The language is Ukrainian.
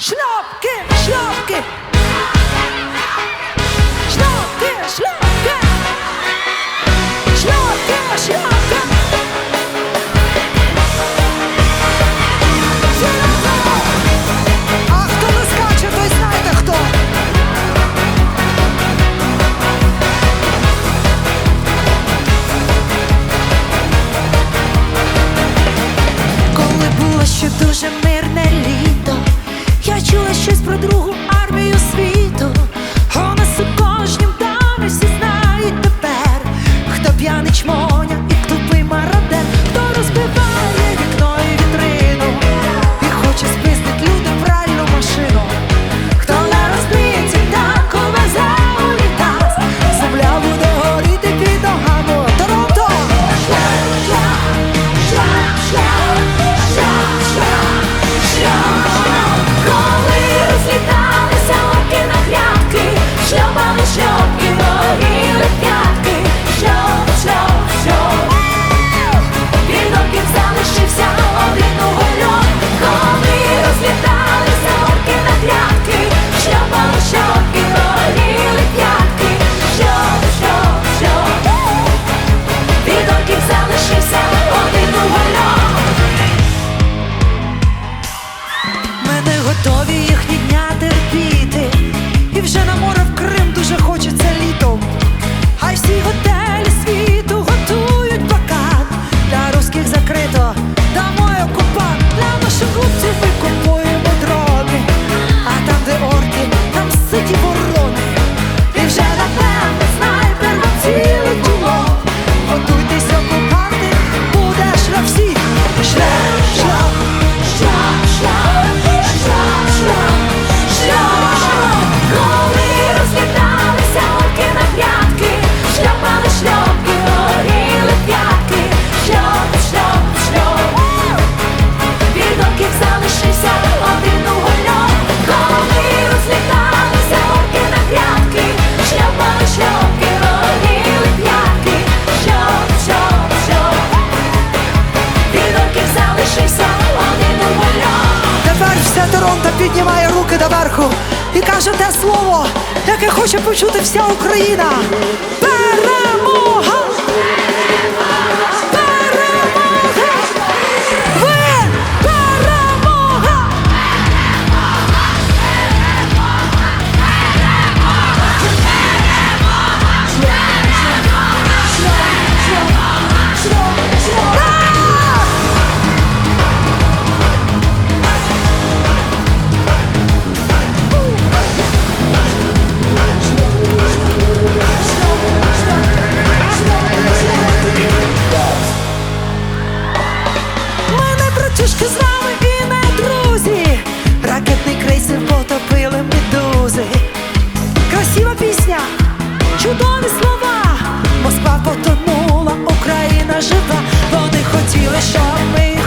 Schnapke, Schnapke. Schnapke, Schnapke. доверху і каже те слово, яке хоче почути вся Україна. Перед! пісня, чудові слова, Москва потонула, Україна жива, вони хотіли, щоб ми.